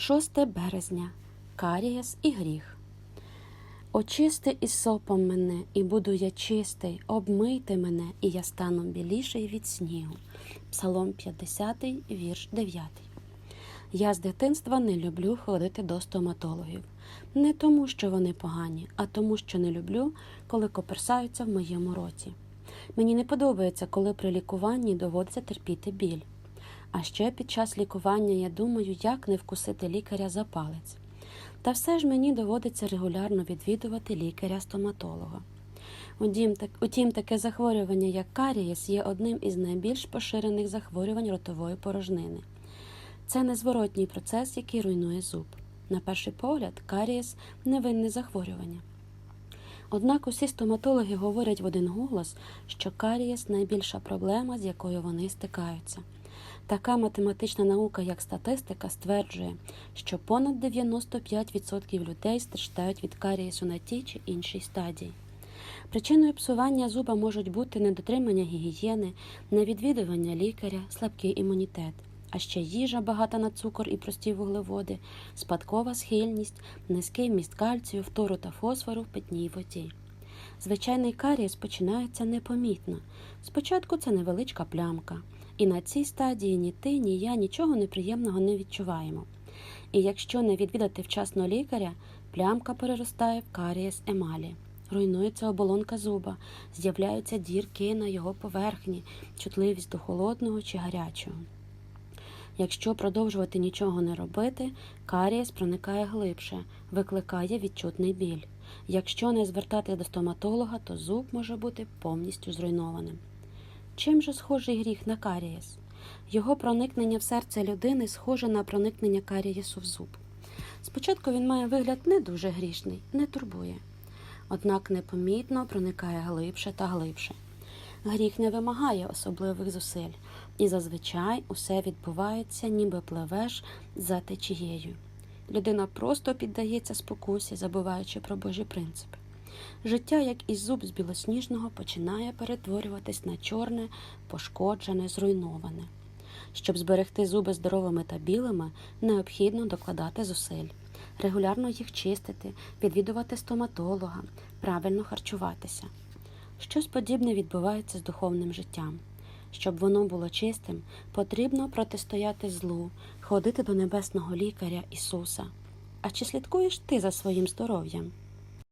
6 березня. Карієс і гріх. Очисти із сопом мене, і буду я чистий, обмийте мене, і я стану біліший від снігу. Псалом 50, вірш 9. Я з дитинства не люблю ходити до стоматологів. Не тому, що вони погані, а тому, що не люблю, коли коперсаються в моєму роті. Мені не подобається, коли при лікуванні доводиться терпіти біль. А ще під час лікування я думаю, як не вкусити лікаря за палець. Та все ж мені доводиться регулярно відвідувати лікаря-стоматолога. Утім, так, утім, таке захворювання, як карієс, є одним із найбільш поширених захворювань ротової порожнини. Це незворотній процес, який руйнує зуб. На перший погляд, карієс невинне захворювання. Однак усі стоматологи говорять в один голос, що карієс найбільша проблема, з якою вони стикаються. Така математична наука, як статистика, стверджує, що понад 95% людей страждають від карієсу на тій чи іншій стадії. Причиною псування зуба можуть бути недотримання гігієни, невідвідування лікаря, слабкий імунітет, а ще їжа багата на цукор і прості вуглеводи, спадкова схильність, низький вміст кальцію, фтору та фосфору в питній воді. Звичайний карієс починається непомітно. Спочатку це невеличка плямка, і на цій стадії ні ти, ні я нічого неприємного не відчуваємо. І якщо не відвідати вчасно лікаря, плямка переростає в карієс емалі. Руйнується оболонка зуба, з'являються дірки на його поверхні, чутливість до холодного чи гарячого. Якщо продовжувати нічого не робити, карієс проникає глибше, викликає відчутний біль. Якщо не звертати до стоматолога, то зуб може бути повністю зруйнованим. Чим же схожий гріх на карієс? Його проникнення в серце людини схоже на проникнення карієсу в зуб. Спочатку він має вигляд не дуже грішний, не турбує, однак непомітно проникає глибше та глибше. Гріх не вимагає особливих зусиль, і зазвичай усе відбувається, ніби пливеш за течією. Людина просто піддається спокусі, забуваючи про Божі принципи. Життя, як і зуб з білосніжного, починає перетворюватись на чорне, пошкоджене, зруйноване. Щоб зберегти зуби здоровими та білими, необхідно докладати зусиль, регулярно їх чистити, відвідувати стоматолога, правильно харчуватися. Щось подібне відбувається з духовним життям. Щоб воно було чистим, потрібно протистояти злу, ходити до небесного лікаря Ісуса. А чи слідкуєш ти за своїм здоров'ям?